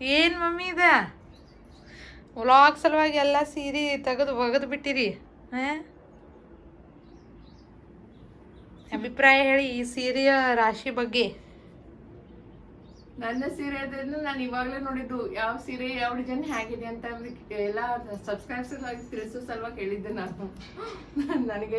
ಏನು ಮಮ್ಮಿ ಇದ? ವ್ಲಾಗ್ ಸಲುವಾಗಿ ಎಲ್ಲ ಸೀರೆ ತೆಗೆದು ಒಗೆದು ಬಿಟ್ಟಿರಿ ಅಭಿಪ್ರಾಯ ಹೇಳಿ ಈ ಸೀರೆಯ ರಾಶಿ ಬಗ್ಗೆ. ನನ್ನ ಸೀರೆ ಅದನ್ನು ನಾನು ಇವಾಗಲೇ ನೋಡಿದ್ದು ಯಾವ ಸೀರೆ, ಯಾವ ಡಿಸೈನ್ ಹೇಗಿದೆ ಅಂತ ಎಲ್ಲ ಸಬ್ಸ್ಕ್ರೈಬ್ಸ್ ಆಗಿ ತಿಳಿಸೋ ಸಲುವಾಗಿ ಹೇಳಿದ್ದೆ ನಾನು. ನನಗೆ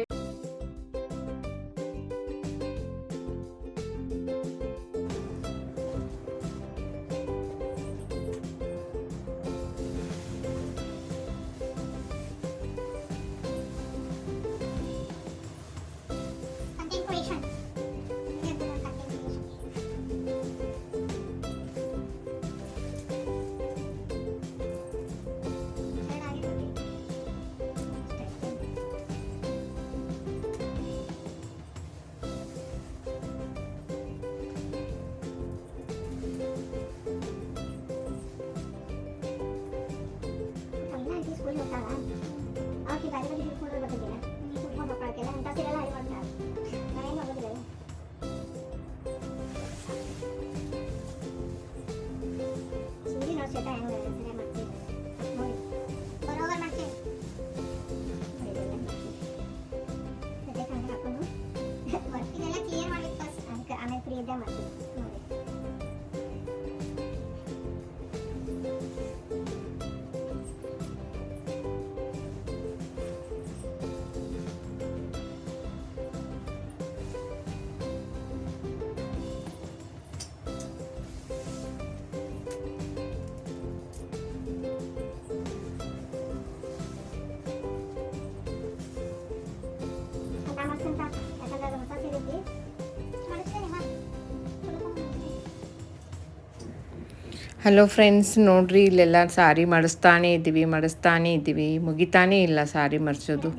ಹಲೋ ಫ್ರೆಂಡ್ಸ್ ನೋಡ್ರಿ, ಇಲ್ಲೆಲ್ಲ ಸಾರಿ ಮಾಡಿಸ್ತಾನೆ ಇದ್ದೀವಿ ಮಾಡಿಸ್ತಾನೆ ಇದ್ದೀವಿ. ಮುಗಿತಾನೇ ಇಲ್ಲ ಸಾರಿ ಮರ್ಸೋದು.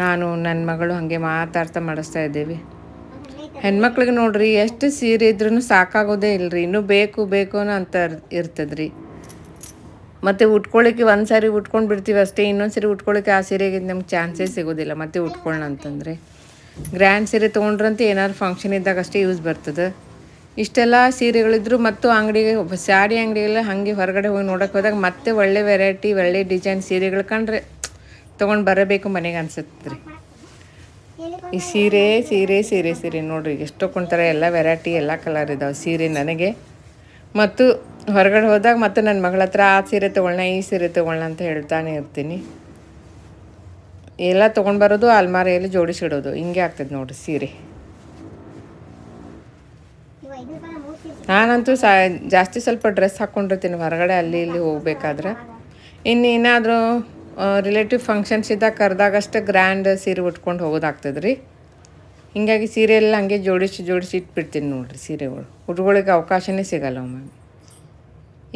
ನಾನು ನನ್ನ ಮಗಳು ಹಾಗೆ ಮಾತಾಡ್ತಾ ಮಾಡಿಸ್ತಾ ಇದ್ದೀವಿ. ಹೆಣ್ಮಕ್ಳಿಗೆ ನೋಡ್ರಿ, ಎಷ್ಟು ಸೀರೆ ಇದ್ರೂ ಸಾಕಾಗೋದೇ ಇಲ್ಲರಿ ಇನ್ನೂ ಬೇಕು ಬೇಕು ಅಂತ ಇರ್ತದ್ರಿ. ಮತ್ತು ಉಟ್ಕೊಳ್ಳಿಕ್ಕೆ ಒಂದು ಸಾರಿ ಉಟ್ಕೊಂಡು ಬಿಡ್ತೀವಿ ಅಷ್ಟೇ, ಇನ್ನೊಂದು ಸರಿ ಉಟ್ಕೊಳ್ಳಿಕ್ಕೆ ಆ ಸೀರೆಗೆ ನಮ್ಗೆ ಚಾನ್ಸೇ ಸಿಗೋದಿಲ್ಲ. ಮತ್ತೆ ಉಟ್ಕೊಳ್ಳೋಣ ಅಂತಂದರೆ. ಗ್ರ್ಯಾಂಡ್ ಸೀರೆ ತೊಗೊಂಡ್ರಂತೆ ಏನಾದ್ರು ಫಂಕ್ಷನ್ ಇದ್ದಾಗ ಅಷ್ಟೇ ಯೂಸ್ ಬರ್ತದೆ. ಇಷ್ಟೆಲ್ಲ ಸೀರೆಗಳಿದ್ರು ಮತ್ತು ಅಂಗಡಿಗೆ ಸ್ಯಾರಿ ಅಂಗಡಿಗೆಲ್ಲ ಹಾಗೆ ಹೊರಗಡೆ ಹೋಗಿ ನೋಡೋಕೆ ಹೋದಾಗ ಮತ್ತೆ ಒಳ್ಳೆ ವೆರೈಟಿ ಒಳ್ಳೆ ಡಿಸೈನ್ ಸೀರೆಗಳು ಕಂಡ್ರೆ ತೊಗೊಂಡು ಬರಬೇಕು ಮನೆಗೆ ಅನ್ಸುತ್ತೆ ರೀ. ಈ ಸೀರೆ ಸೀರೆ ಸೀರೆ ಸೀರೆ ನೋಡ್ರಿ ಎಷ್ಟು ಕೊಂತಾರೆ ಎಲ್ಲ ವೆರೈಟಿ ಎಲ್ಲ ಕಲರ್ ಇದಾವೆ ಸೀರೆ ನನಗೆ. ಮತ್ತು ಹೊರಗಡೆ ಹೋದಾಗ ಮತ್ತು ನನ್ನ ಮಗಳ ಹತ್ರ ಆ ಸೀರೆ ತೊಗೊಳ್ಳೋಣ ಈ ಸೀರೆ ತೊಗೊಳ್ಳೋಣ ಅಂತ ಹೇಳ್ತಾನೆ ಇರ್ತೀನಿ. ಎಲ್ಲ ತೊಗೊಂಡು ಬರೋದು ಅಲ್ಮಾರಿಯಲ್ಲಿ ಜೋಡಿಸಿಡೋದು. ಹಿಂಗೆ ಆಗ್ತದೆ ನೋಡ್ರಿ ಸೀರೆ. ನಾನಂತೂ ಸ, ಜಾಸ್ತಿ ಸ್ವಲ್ಪ ಡ್ರೆಸ್ ಹಾಕ್ಕೊಂಡಿರ್ತೀನಿ ಹೊರಗಡೆ ಅಲ್ಲಿ ಇಲ್ಲಿ ಹೋಗ್ಬೇಕಾದ್ರೆ. ಇನ್ನು ಏನಾದರೂ ರಿಲೇಟಿವ್ ಫಂಕ್ಷನ್ಸ್ ಇದ್ದಾಗ ಕರೆದಾಗಷ್ಟೇ ಗ್ರ್ಯಾಂಡ್ ಸೀರೆ ಉಟ್ಕೊಂಡು ಹೋಗೋದಾಗ್ತದೆ ರೀ ಹೀಗಾಗಿ ಸೀರೆ ಎಲ್ಲ ಹಂಗೆ ಜೋಡಿಸಿ ಜೋಡಿಸಿ ಇಟ್ಬಿಡ್ತೀನಿ ನೋಡಿರಿ ಸೀರೆಗಳು. ಹುಡುಗಳಿಗೆ ಅವಕಾಶನೇ ಸಿಗಲ್ಲ ಒಮ್ಮೆ.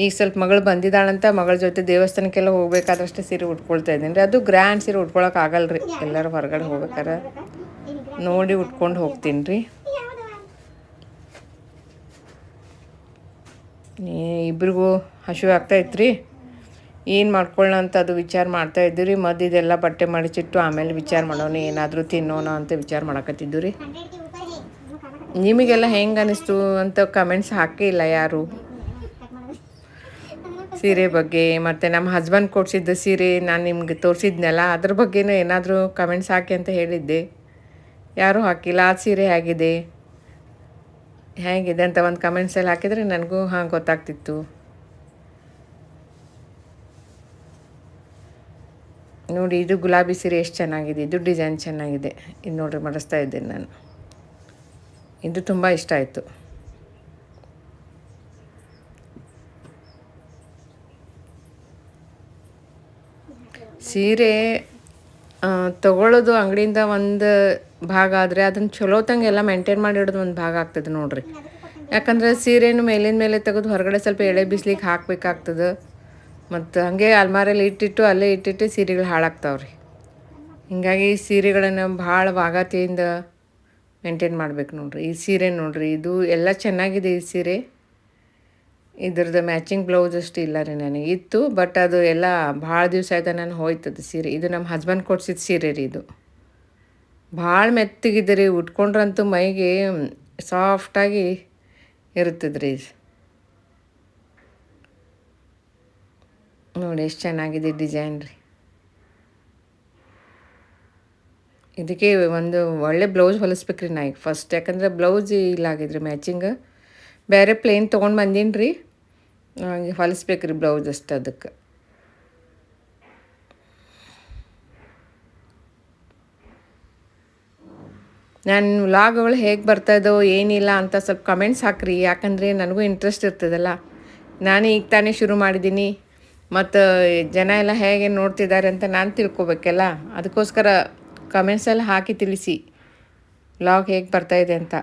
ಈಗ ಸ್ವಲ್ಪ ಮಗಳು ಬಂದಿದ್ದಾಳಂತ ಮಗಳ ಜೊತೆ ದೇವಸ್ಥಾನಕ್ಕೆಲ್ಲ ಹೋಗ್ಬೇಕಾದ್ರಷ್ಟೇ ಸೀರೆ ಉಟ್ಕೊಳ್ತಾ ಇದ್ದೀನಿ. ರೀ ಅದು ಗ್ರ್ಯಾಂಡ್ ಸೀರೆ ಉಟ್ಕೊಳಕ್ಕೆ ಆಗಲ್ಲ ರೀ ಎಲ್ಲರೂ ಹೊರಗಡೆ ಹೋಗ್ಬೇಕಾರೆ ನೋಡಿ ಉಟ್ಕೊಂಡು ಹೋಗ್ತೀನಿ ರೀ. ಇಬ್ರಿಗೂ ಹಸಿವು ಆಗ್ತಾಯಿತ್ತು ರೀ ಏನು ಮಾಡ್ಕೊಳ್ಳೋಣ ಅಂತ ಅದು ವಿಚಾರ ಮಾಡ್ತಾ ಮಾಡ್ತಾಯಿದ್ದೀವಿ ರೀ ಮದ್ದಿದೆಲ್ಲ ಬಟ್ಟೆ ಮಡಚಿಟ್ಟು ಆಮೇಲೆ ವಿಚಾರ ಮಾಡೋಣ, ಏನಾದರೂ ತಿನ್ನೋಣ ಅಂತ ವಿಚಾರ ಮಾಡಕತ್ತಿದ್ದು ರೀ ನಿಮಗೆಲ್ಲ ಹೆಂಗೆ ಅನ್ನಿಸ್ತು ಅಂತ ಕಮೆಂಟ್ಸ್ ಹಾಕಿಲ್ಲ ಯಾರು? ಸೀರೆ ಬಗ್ಗೆ, ಮತ್ತು ನಮ್ಮ ಹಸ್ಬೆಂಡ್ ಕೊಡಿಸಿದ್ದ ಸೀರೆ ನಾನು ನಿಮ್ಗೆ ತೋರಿಸಿದ್ನಲ್ಲ, ಅದ್ರ ಬಗ್ಗೆನೂ ಏನಾದರೂ ಕಮೆಂಟ್ಸ್ ಹಾಕಿ ಅಂತ ಹೇಳಿದ್ದೆ. ಯಾರೂ ಹಾಕಿಲ್ಲ, ಆ ಸೀರೆ ಹೇಗಿದೆ? ಹೇಗಿದೆ ಅಂತ ಒಂದು ಕಮೆಂಟ್ಸಲ್ಲಿ ಹಾಕಿದರೆ ನನಗೂ ಹಾಂ ಗೊತ್ತಾಗ್ತಿತ್ತು. ನೋಡಿ, ಇದು ಗುಲಾಬಿ ಸೀರೆ ಎಷ್ಟು ಚೆನ್ನಾಗಿದೆ, ಇದು ಡಿಸೈನ್ ಚೆನ್ನಾಗಿದೆ. ಇದು ನೋಡ್ರಿ, ಮಾಡಿಸ್ತಾ ಇದ್ದೀನಿ ನಾನು. ಇದು ತುಂಬ ಇಷ್ಟ ಆಯಿತು. ಸೀರೆ ತಗೊಳ್ಳೋದು ಅಂಗಡಿಯಿಂದ ಒಂದು ಭಾಗ ಆದರೆ ಅದನ್ನು ಚಲೋತಂಗೆ ಎಲ್ಲ ಮೇಂಟೈನ್ ಮಾಡಿಡೋದು ಒಂದು ಭಾಗ ಆಗ್ತದೆ ನೋಡಿರಿ. ಯಾಕಂದ್ರೆ ಸೀರೆನು ಮೇಲಿನ ಮೇಲೆ ತೆಗೆದು ಹೊರಗಡೆ ಸ್ವಲ್ಪ ಎಳೆ ಬಿಸಿಲಿಗೆ ಹಾಕಬೇಕಾಗ್ತದೆ. ಮತ್ತು ಹಾಗೆ ಅಲ್ಮಾರಲ್ಲಿ ಇಟ್ಟಿಟ್ಟು ಅಲ್ಲೇ ಇಟ್ಟಿಟ್ಟು ಸೀರೆಗಳು ಹಾಳಾಗ್ತಾವ್ರಿ. ಹಿಂಗಾಗಿ ಸೀರೆಗಳನ್ನು ಭಾಳ ಬಾಗಾತಿಯಿಂದ ಮೇಂಟೈನ್ ಮಾಡ್ಬೇಕು ನೋಡಿರಿ. ಈ ಸೀರೆ ನೋಡಿರಿ, ಇದು ಎಲ್ಲ ಚೆನ್ನಾಗಿದೆ ಈ ಸೀರೆ. ಇದ್ರದ್ದು ಮ್ಯಾಚಿಂಗ್ ಬ್ಲೌಸ್ ಅಷ್ಟು ಇಲ್ಲ ರೀ ನನಗೆ. ಇತ್ತು ಬಟ್ ಅದು ಎಲ್ಲ ಭಾಳ ದಿವಸ ಆಯ್ತು ನಾನು ಹೋಯ್ತದ ಸೀರೆ. ಇದು ನಮ್ಮ ಹಸ್ಬೆಂಡ್ ಕೊಡ್ಸಿದ ಸೀರೆ ರೀ ಇದು. ಭಾಳ ಮೆತ್ತಗಿದೆ ರೀ, ಉಟ್ಕೊಂಡ್ರಂತೂ ಮೈಗೆ ಸಾಫ್ಟಾಗಿ ಇರ್ತದೆ ರೀ ನೋಡಿ, ಎಷ್ಟು ಚೆನ್ನಾಗಿದೆ ಡಿಸೈನ್ ರೀ. ಇದಕ್ಕೆ ಒಂದು ಒಳ್ಳೆ ಬ್ಲೌಸ್ ಹೊಲಿಸ್ಬೇಕ್ರಿ ನಾ ಈಗ ಫಸ್ಟ್ ಯಾಕಂದ್ರೆ ಬ್ಲೌಸ್ ಇಲ್ಲ ಆಗಿದ್ರಿ ಮ್ಯಾಚಿಂಗ್ ಬೇರೆ ಪ್ಲೇನ್ ತೊಗೊಂಡು ಬಂದೀನಿ ರೀ. ಹೊಲಿಸ್ಬೇಕು ರೀ ಬ್ಲೌಸ್ ಅಷ್ಟು ಅದಕ್ಕೆ. ನನ್ನ ವ್ಲಾಗ್ಗಳು ಹೇಗೆ ಬರ್ತಾಯಿದ್ದೋ ಏನಿಲ್ಲ ಅಂತ ಸ್ವಲ್ಪ ಕಮೆಂಟ್ಸ್ ಹಾಕ್ರಿ. ಯಾಕಂದರೆ ನನಗೂ ಇಂಟ್ರೆಸ್ಟ್ ಇರ್ತದಲ್ಲ. ನಾನು ಈಗ ತಾನೇ ಶುರು ಮಾಡಿದ್ದೀನಿ. ಮತ್ತು ಜನ ಎಲ್ಲ ಹೇಗೆ ನೋಡ್ತಿದ್ದಾರೆ ಅಂತ ನಾನು ತಿಳ್ಕೊಬೇಕಲ್ಲ. ಅದಕ್ಕೋಸ್ಕರ ಕಮೆಂಟ್ಸಲ್ಲಿ ಹಾಕಿ ತಿಳಿಸಿ. ವ್ಲಾಗ್ ಹೇಗೆ ಬರ್ತಾ ಇದೆ ಅಂತ.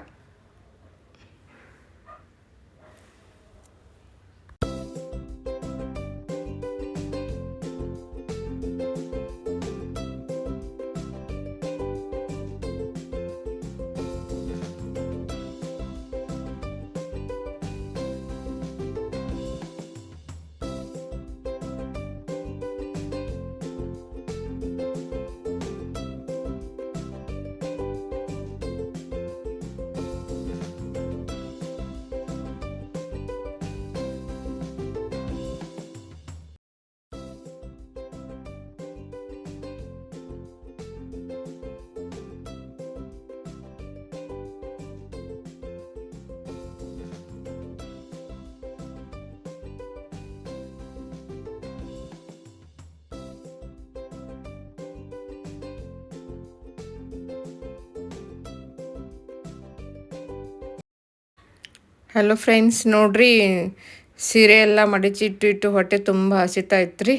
ಹಲೋ ಫ್ರೆಂಡ್ಸ್ ನೋಡ್ರಿ, ಸೀರೆ ಎಲ್ಲ ಮಡಿಚಿ ಇಟ್ಟು ಇಟ್ಟು ಹೊಟ್ಟೆ ತುಂಬ ಹಸಿತಾ ಇತ್ತು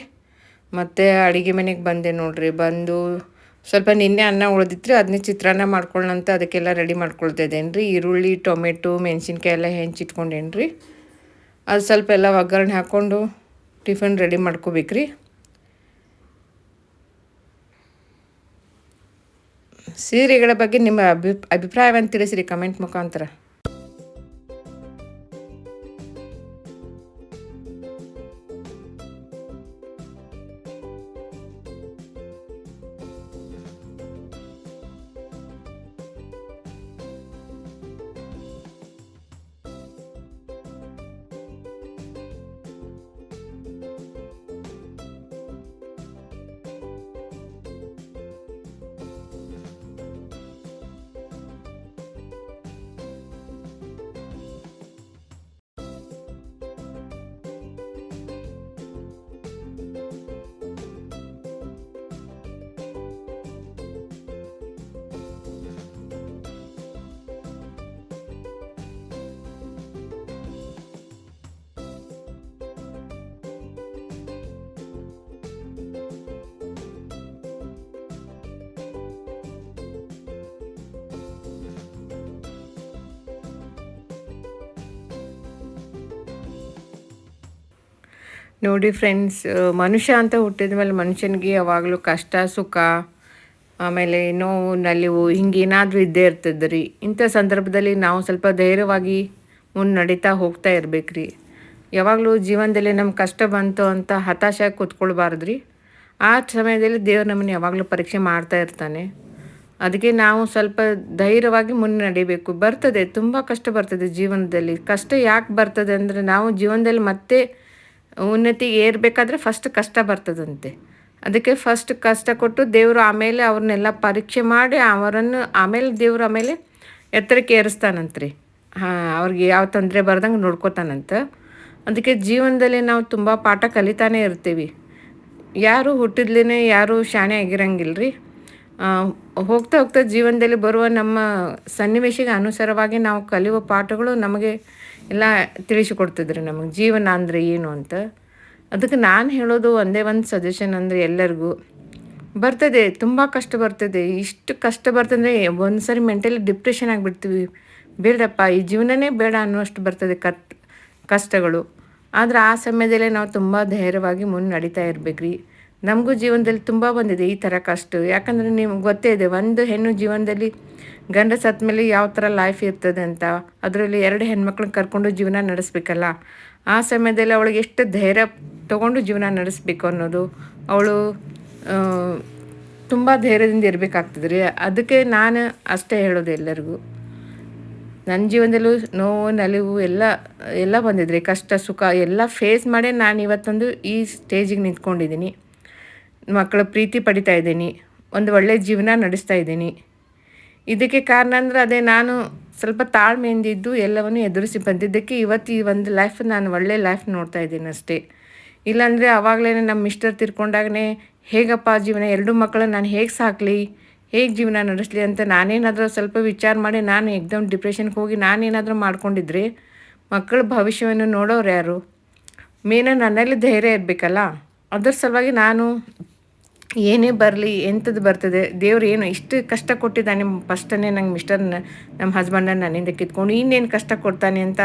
ಮತ್ತು ಅಡುಗೆ ಮನೆಗೆ ಬಂದೆ ನೋಡ್ರಿ, ಬಂದು ಸ್ವಲ್ಪ ನಿನ್ನೆ ಅನ್ನ ಉಳಿದಿತ್ತು ಅದನ್ನೇ ಚಿತ್ರಾನ್ನ ಮಾಡ್ಕೊಳ್ಳೋಂತ ಅದಕ್ಕೆಲ್ಲ ರೆಡಿ ಮಾಡ್ಕೊಳ್ತಿದ್ದೇನೆ ರೀ ಈರುಳ್ಳಿ, ಟೊಮೆಟೊ, ಮೆಣಸಿನ್ಕಾಯಿ ಎಲ್ಲ ಹೆಂಚಿಟ್ಕೊಂಡೇನು ರೀ ಅದು ಸ್ವಲ್ಪ ಎಲ್ಲ ಒಗ್ಗರಣೆ ಹಾಕ್ಕೊಂಡು ಟಿಫನ್ ರೆಡಿ ಮಾಡ್ಕೋಬೇಕ್ರಿ. ಸೀರೆಗಳ ಬಗ್ಗೆ ನಿಮ್ಮ ಅಭಿ, ಅಭಿಪ್ರಾಯವನ್ನು ತಿಳಿಸಿರಿ ಕಮೆಂಟ್ ಮುಖಾಂತರ. ನೋಡಿ ಫ್ರೆಂಡ್ಸ್ ಮನುಷ್ಯ ಅಂತ ಹುಟ್ಟಿದ ಮೇಲೆ ಮನುಷ್ಯನಿಗೆ ಯಾವಾಗಲೂ ಕಷ್ಟ, ಸುಖ, ಆಮೇಲೆ ನೋವು, ನಲಿವು ಹಿಂಗೇನಾದರೂ ಇದ್ದೇ ಇರ್ತದೆ ರೀ. ಇಂಥ ಸಂದರ್ಭದಲ್ಲಿ ನಾವು ಸ್ವಲ್ಪ ಧೈರ್ಯವಾಗಿ ಮುನ್ನಡೀತಾ ಹೋಗ್ತಾ ಇರಬೇಕು ರೀ. ಯಾವಾಗಲೂ ಜೀವನದಲ್ಲಿ ನಮ್ಮ ಕಷ್ಟ ಬಂತು ಅಂತ ಹತಾಶ ಕೂತ್ಕೊಳ್ಬಾರ್ದು ರೀ. ಆ ಸಮಯದಲ್ಲಿ ದೇವ್ರು ನಮ್ಮನ್ನು ಯಾವಾಗಲೂ ಪರೀಕ್ಷೆ ಮಾಡ್ತಾ ಇರ್ತಾನೆ. ಅದಕ್ಕೆ ನಾವು ಸ್ವಲ್ಪ ಧೈರ್ಯವಾಗಿ ಮುನ್ನಡಿಬೇಕು ಬರ್ತದೆ, ತುಂಬ ಕಷ್ಟ ಬರ್ತದೆ ಜೀವನದಲ್ಲಿ. ಕಷ್ಟ ಯಾಕೆ ಬರ್ತದೆ ಅಂದರೆ ನಾವು ಜೀವನದಲ್ಲಿ ಮತ್ತೆ ಉನ್ನತಿಗೆ ಏರಬೇಕಾದ್ರೆ ಫಸ್ಟ್ ಕಷ್ಟ ಬರ್ತದಂತೆ. ಅದಕ್ಕೆ ಫಸ್ಟ್ ಕಷ್ಟ ಕೊಟ್ಟು ದೇವರು ಆಮೇಲೆ ಅವ್ರನ್ನೆಲ್ಲ ಪರೀಕ್ಷೆ ಮಾಡಿ ಅವರನ್ನು ಆಮೇಲೆ ದೇವರು ಆಮೇಲೆ ಎತ್ತರಕ್ಕೆ ಏರಿಸ್ತಾನಂತ್ರಿ. ಹಾಂ, ಅವ್ರಿಗೆ ಯಾವ ತೊಂದರೆ ಬರ್ದಂಗೆ ನೋಡ್ಕೋತಾನಂತ. ಅದಕ್ಕೆ ಜೀವನದಲ್ಲಿ ನಾವು ತುಂಬ ಪಾಠ ಕಲಿತಾನೆ ಇರ್ತೀವಿ. ಯಾರು ಹುಟ್ಟಿದ್ಲೇ ಯಾರು ಶಾಣೆ ಆಗಿರಂಗಿಲ್ಲರಿ ಹೋಗ್ತಾ ಹೋಗ್ತಾ ಜೀವನದಲ್ಲಿ ಬರುವ ನಮ್ಮ ಸನ್ನಿವೇಶಕ್ಕೆ ಅನುಸಾರವಾಗಿ ನಾವು ಕಲಿಯುವ ಪಾಠಗಳು ನಮಗೆ ಎಲ್ಲ ತಿಳಿಸಿಕೊಡ್ತಿದ್ರು ನಮಗೆ, ಜೀವನ ಅಂದರೆ ಏನು ಅಂತ. ಅದಕ್ಕೆ ನಾನು ಹೇಳೋದು ಒಂದೇ ಒಂದು ಸಜೆಷನ್ ಅಂದರೆ ಎಲ್ಲರಿಗೂ, ಬರ್ತದೆ, ತುಂಬ ಕಷ್ಟ ಬರ್ತದೆ. ಇಷ್ಟು ಕಷ್ಟ ಬರ್ತಂದರೆ ಒಂದು ಸರಿ ಮೆಂಟಲಿ ಡಿಪ್ರೆಷನ್ ಆಗಿಬಿಡ್ತೀವಿ. ಬೇಡಪ್ಪ ಈ ಜೀವನನೇ ಬೇಡ ಅನ್ನುವಷ್ಟು ಬರ್ತದೆ ಕತ್, ಕಷ್ಟಗಳು. ಆದರೆ ಆ ಸಮಯದಲ್ಲೇ ನಾವು ತುಂಬ ಧೈರ್ಯವಾಗಿ ಮುನ್ನಡೀತಾ ಇರ್ಬೇಕು ರೀ ನಮಗೂ ಜೀವನದಲ್ಲಿ ತುಂಬ ಬಂದಿದೆ ಈ ಥರ ಕಷ್ಟ. ಯಾಕಂದರೆ ನಿಮ್ಗೆ ಗೊತ್ತೇ ಇದೆ, ಒಂದು ಹೆಣ್ಣು ಜೀವನದಲ್ಲಿ ಗಂಡ ಸತ್ತ ಮೇಲೆ ಯಾವ ಥರ ಲೈಫ್ ಇರ್ತದೆ ಅಂತ. ಅದರಲ್ಲಿ ಎರಡು ಹೆಣ್ಮಕ್ಳನ್ನ ಕರ್ಕೊಂಡು ಜೀವನ ನಡೆಸ್ಬೇಕಲ್ಲ. ಆ ಸಮಯದಲ್ಲಿ ಅವಳಿಗೆ ಎಷ್ಟು ಧೈರ್ಯ ತೊಗೊಂಡು ಜೀವನ ನಡೆಸ್ಬೇಕು ಅನ್ನೋದು ಅವಳು ತುಂಬ ಧೈರ್ಯದಿಂದ ಇರಬೇಕಾಗ್ತದೆ ರೀ ಅದಕ್ಕೆ ನಾನು ಅಷ್ಟೇ ಹೇಳೋದು ಎಲ್ಲರಿಗೂ. ನನ್ನ ಜೀವನದಲ್ಲೂ ನೋವು, ನಲಿವು ಎಲ್ಲ ಎಲ್ಲ ಬಂದಿದ್ರಿ ಕಷ್ಟ, ಸುಖ ಎಲ್ಲ ಫೇಸ್ ಮಾಡೇ ನಾನು ಇವತ್ತೊಂದು ಈ ಸ್ಟೇಜಿಗೆ ನಿಂತ್ಕೊಂಡಿದ್ದೀನಿ. ಮಕ್ಕಳ ಪ್ರೀತಿ ಪಡಿತಾ ಇದ್ದೀನಿ. ಒಂದು ಒಳ್ಳೆಯ ಜೀವನ ನಡೆಸ್ತಾ ಇದ್ದೀನಿ. ಇದಕ್ಕೆ ಕಾರಣ ಅಂದರೆ ಅದೇ ನಾನು ಸ್ವಲ್ಪ ತಾಳ್ಮೆಯಿಂದಿದ್ದು ಎಲ್ಲವನ್ನು ಎದುರಿಸಿ ಬಂದಿದ್ದಕ್ಕೆ ಇವತ್ತು ಈ ಒಂದು ಲೈಫ್ ನಾನು ಒಳ್ಳೆ ಲೈಫ್ ನೋಡ್ತಾ ಇದ್ದೀನಿ ಅಷ್ಟೇ. ಇಲ್ಲಾಂದರೆ ಆವಾಗಲೇ ನಮ್ಮ ಮಿಸ್ಟರ್ ತಿರ್ಕೊಂಡಾಗನೇ, ಹೇಗಪ್ಪ ಜೀವನ? ಎರಡು ಮಕ್ಕಳನ್ನ ನಾನು ಹೇಗೆ ಸಾಕಲಿ? ಹೇಗೆ ಜೀವನ ನಡೆಸಲಿ? ಅಂತ ನಾನೇನಾದರೂ ಸ್ವಲ್ಪ ವಿಚಾರ ಮಾಡಿ ನಾನು ಎಕ್ದಮ್ ಡಿಪ್ರೆಷನ್ಗೆ ಹೋಗಿ ನಾನೇನಾದರೂ ಮಾಡ್ಕೊಂಡಿದ್ರೆ ಮಕ್ಕಳ ಭವಿಷ್ಯವನ್ನು ನೋಡೋರು ಯಾರು? ಮೇನ ನನ್ನಲ್ಲಿ ಧೈರ್ಯ ಇರಬೇಕಲ್ಲ? ಅದ್ರ ಸಲುವಾಗಿ ನಾನು ಏನೇ ಬರಲಿ, ಎಂಥದ್ದು ಬರ್ತದೆ. ದೇವ್ರು ಏನು ಇಷ್ಟು ಕಷ್ಟ ಕೊಟ್ಟಿದ್ದಾನೆ ಫಸ್ಟನ್ನೇ ನಂಗೆ ಮಿಸ್ಟರ್ನ ನಮ್ಮ ಹಸ್ಬೆಂಡನ್ನು ನನ್ನಿಂದ ಕಿತ್ಕೊಂಡು ಇನ್ನೇನು ಕಷ್ಟ ಕೊಡ್ತಾನೆ ಅಂತ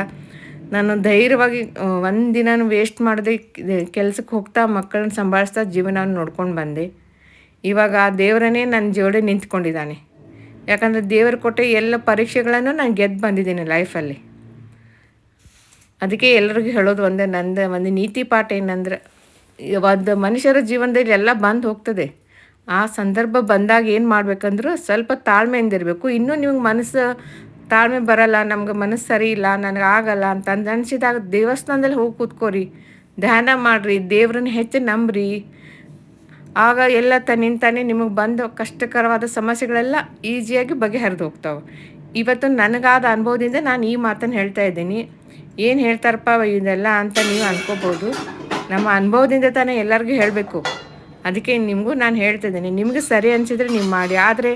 ನಾನು ಧೈರ್ಯವಾಗಿ ಒಂದು ದಿನಾನು ವೇಸ್ಟ್ ಮಾಡದೆ ಕೆಲಸಕ್ಕೆ ಹೋಗ್ತಾ ಮಕ್ಕಳನ್ನ ಸಂಭಾಳಿಸ್ತಾ ಜೀವನವನ್ನು ನೋಡ್ಕೊಂಡು ಬಂದೆ. ಇವಾಗ ಆ ದೇವರನ್ನೇ ನನ್ನ ಜೋಡಿ ನಿಂತ್ಕೊಂಡಿದ್ದಾನೆ. ಯಾಕಂದರೆ ದೇವರು ಕೊಟ್ಟೆ ಎಲ್ಲ ಪರೀಕ್ಷೆಗಳನ್ನು ನಾನು ಗೆದ್ದು ಬಂದಿದ್ದೀನಿ ಲೈಫಲ್ಲಿ ಅದಕ್ಕೆ ಎಲ್ಲರಿಗೂ ಹೇಳೋದು ಒಂದೇ, ನಂದು ಒಂದು ನೀತಿ ಪಾಠ ಏನಂದ್ರೆ ಒಂದು ಮನುಷ್ಯರ ಜೀವನದಲ್ಲಿ ಎಲ್ಲ ಬಂದು ಹೋಗ್ತದೆ. ಆ ಸಂದರ್ಭ ಬಂದಾಗ ಏನು ಮಾಡ್ಬೇಕಂದ್ರೆ ಸ್ವಲ್ಪ ತಾಳ್ಮೆಯಿಂದ ಇರಬೇಕು. ಇನ್ನೂ ನಿಮ್ಗೆ ಮನಸ್ಸು ತಾಳ್ಮೆ ಬರಲ್ಲ, ನಮ್ಗೆ ಮನಸ್ಸು ಸರಿ ಇಲ್ಲ, ನನಗೆ ಆಗಲ್ಲ ಅಂತ ಅಂದ್ ಅನ್ಸಿದಾಗ ದೇವಸ್ಥಾನದಲ್ಲಿ ಹೋಗಿ ಕೂತ್ಕೋರಿ. ಧ್ಯಾನ ಮಾಡಿರಿ, ದೇವ್ರನ್ನ ಹೆಚ್ಚು ನಂಬ್ರಿ. ಆಗ ಎಲ್ಲ ತನ್ನಿಂದ ತಾನೇ ನಿಮಗೆ ಬಂದ ಕಷ್ಟಕರವಾದ ಸಮಸ್ಯೆಗಳೆಲ್ಲ ಈಸಿಯಾಗಿ ಬಗೆಹರಿದು ಹೋಗ್ತಾವೆ. ಇವತ್ತು ನನಗಾದ ಅನುಭವದಿಂದ ನಾನು ಈ ಮಾತನ್ನು ಹೇಳ್ತಾ ಇದ್ದೀನಿ. ಏನು ಹೇಳ್ತಾರಪ್ಪ ಇದೆಲ್ಲ ಅಂತ ನೀವು ಅನ್ಕೋಬೋದು. ನಮ್ಮ ಅನುಭವದಿಂದ ತಾನೇ ಎಲ್ಲರಿಗೂ ಹೇಳಬೇಕು. ಅದಕ್ಕೆ ನಿಮಗೂ ನಾನು ಹೇಳ್ತಿದ್ದೀನಿ ನಿಮಗೆ ಸರಿ ಅನಿಸಿದ್ರೆ ನೀವು ಮಾಡಿ. ಆದರೆ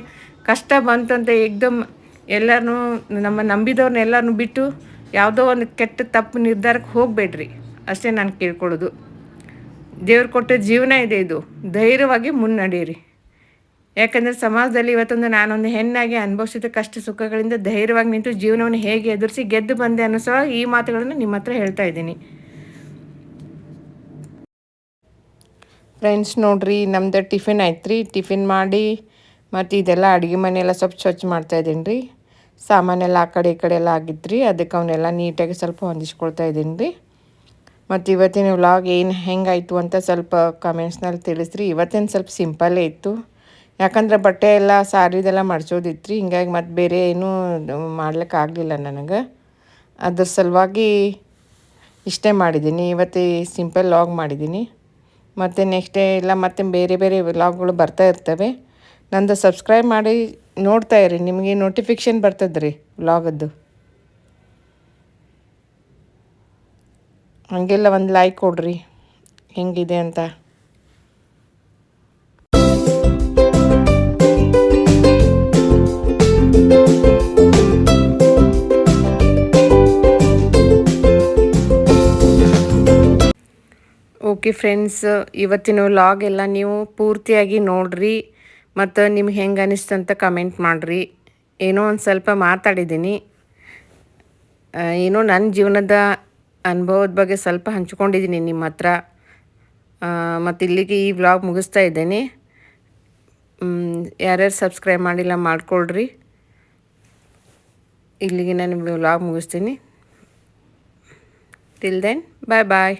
ಕಷ್ಟ ಬಂತು ಅಂತ ಏಕ್ದಮ್ ಎಲ್ಲರನ್ನೂ ನಮ್ಮ ನಂಬಿದವ್ರನ್ನ ಎಲ್ಲರನ್ನೂ ಬಿಟ್ಟು ಯಾವುದೋ ಒಂದು ಕೆಟ್ಟ ತಪ್ಪು ನಿರ್ಧಾರಕ್ಕೆ ಹೋಗಬೇಡ್ರಿ. ಅಷ್ಟೇ ನಾನು ಕೇಳ್ಕೊಳ್ಳೋದು. ದೇವ್ರು ಕೊಟ್ಟ ಜೀವನ ಇದೆ ಇದು. ಧೈರ್ಯವಾಗಿ ಮುನ್ನಡೀರಿ. ಯಾಕಂದರೆ ಸಮಾಜದಲ್ಲಿ ಇವತ್ತೊಂದು ನಾನೊಂದು ಹೆಣ್ಣಾಗಿ ಅನುಭವಿಸಿದ ಕಷ್ಟ ಸುಖಗಳಿಂದ ಧೈರ್ಯವಾಗಿ ನಿಂತು ಜೀವನವನ್ನು ಹೇಗೆ ಎದುರಿಸಿ ಗೆದ್ದು ಬಂದೆ ಅನ್ನೋ ಈ ಮಾತುಗಳನ್ನು ನಿಮ್ಮ ಹತ್ರ ಹೇಳ್ತಾ ಇದ್ದೀನಿ. ಫ್ರೆಂಡ್ಸ್ ನೋಡ್ರಿ, ನಮ್ದು ಟಿಫಿನ್ ಆಯ್ತು ರೀ ಟಿಫಿನ್ ಮಾಡಿ, ಮತ್ತು ಇದೆಲ್ಲ ಅಡುಗೆ ಮನೆಯೆಲ್ಲ ಸ್ವಲ್ಪ ಸ್ವಚ್ಛ ಮಾಡ್ತಾ ಇದ್ದೀನಿ ರೀ ಸಾಮಾನೆಲ್ಲ ಆ ಕಡೆ ಈ ಕಡೆ ಎಲ್ಲ ಆಗಿತ್ತು ರೀ ಅದಕ್ಕೆ ಅವನ್ನೆಲ್ಲ ನೀಟಾಗಿ ಸ್ವಲ್ಪ ಹೊಂದಿಸ್ಕೊಳ್ತಾ ಇದ್ದೀನಿ ರೀ ಮತ್ತು ಇವತ್ತಿನ ವ್ಲಾಗ್ ಏನು ಹೆಂಗಾಯಿತು ಅಂತ ಸ್ವಲ್ಪ ಕಮೆಂಟ್ಸ್ನಲ್ಲಿ ತಿಳಿಸ್ರಿ. ಇವತ್ತೇನು ಸ್ವಲ್ಪ ಸಿಂಪಲ್ಲೇ ಇತ್ತು. ಯಾಕಂದ್ರೆ ಬಟ್ಟೆ ಎಲ್ಲ ಸಾರಿದೆಲ್ಲ ಮಡ್ಸೋದಿತ್ತು ರೀ ಹಿಂಗಾಗಿ ಮತ್ತು ಬೇರೆ ಏನೂ ಮಾಡ್ಲಿಕ್ಕೆ ಆಗಲಿಲ್ಲ ನನಗೆ. ಅದ್ರ ಸಲುವಾಗಿ ಇಷ್ಟೇ ಮಾಡಿದ್ದೀನಿ. ಇವತ್ತು ಸಿಂಪಲ್ ಲಾಗ್ ಮಾಡಿದ್ದೀನಿ. ಮತ್ತು ನೆಕ್ಸ್ಟ್ ಡೇ ಎಲ್ಲ ಮತ್ತೆ ಬೇರೆ ಬೇರೆ ವ್ಲಾಗ್ಗಳು ಬರ್ತಾ ಇರ್ತವೆ. ನಂದು ಸಬ್ಸ್ಕ್ರೈಬ್ ಮಾಡಿ ನೋಡ್ತಾ ಇರಿ. ನಿಮಗೆ ನೋಟಿಫಿಕೇಷನ್ ಬರ್ತದೆ ರೀ ವ್ಲಾಗದ್ದು ಹಾಗೆಲ್ಲ ಒಂದು ಲೈಕ್ ಕೊಡ್ರಿ. ಹೆಂಗಿದೆ ಅಂತ. ಓಕೆ ಫ್ರೆಂಡ್ಸ್, ಇವತ್ತಿನ ವ್ಲಾಗ್ ಎಲ್ಲ ನೀವು ಪೂರ್ತಿಯಾಗಿ ನೋಡ್ರಿ ಮತ್ತು ನಿಮ್ಗೆ ಹೆಂಗೆ ಅನಿಸ್ತು ಅಂತ ಕಮೆಂಟ್ ಮಾಡಿರಿ. ಏನೋ ಒಂದು ಸ್ವಲ್ಪ ಮಾತಾಡಿದ್ದೀನಿ. ಏನೋ ನನ್ನ ಜೀವನದ ಅನುಭವದ ಬಗ್ಗೆ ಸ್ವಲ್ಪ ಹಂಚ್ಕೊಂಡಿದ್ದೀನಿ ನಿಮ್ಮ ಹತ್ರ. ಮತ್ತು ಇಲ್ಲಿಗೆ ಈ ವ್ಲಾಗ್ ಮುಗಿಸ್ತಾ ಇದ್ದೇನೆ. ಯಾರ್ಯಾರು ಸಬ್ಸ್ಕ್ರೈಬ್ ಮಾಡಿಲ್ಲ ಮಾಡ್ಕೊಳ್ರಿ. ಇಲ್ಲಿಗೆ ನಾನು ವ್ಲಾಗ್ ಮುಗಿಸ್ತೀನಿ. ಟಿಲ್ ದೆನ್ ಬಾಯ್ ಬಾಯ್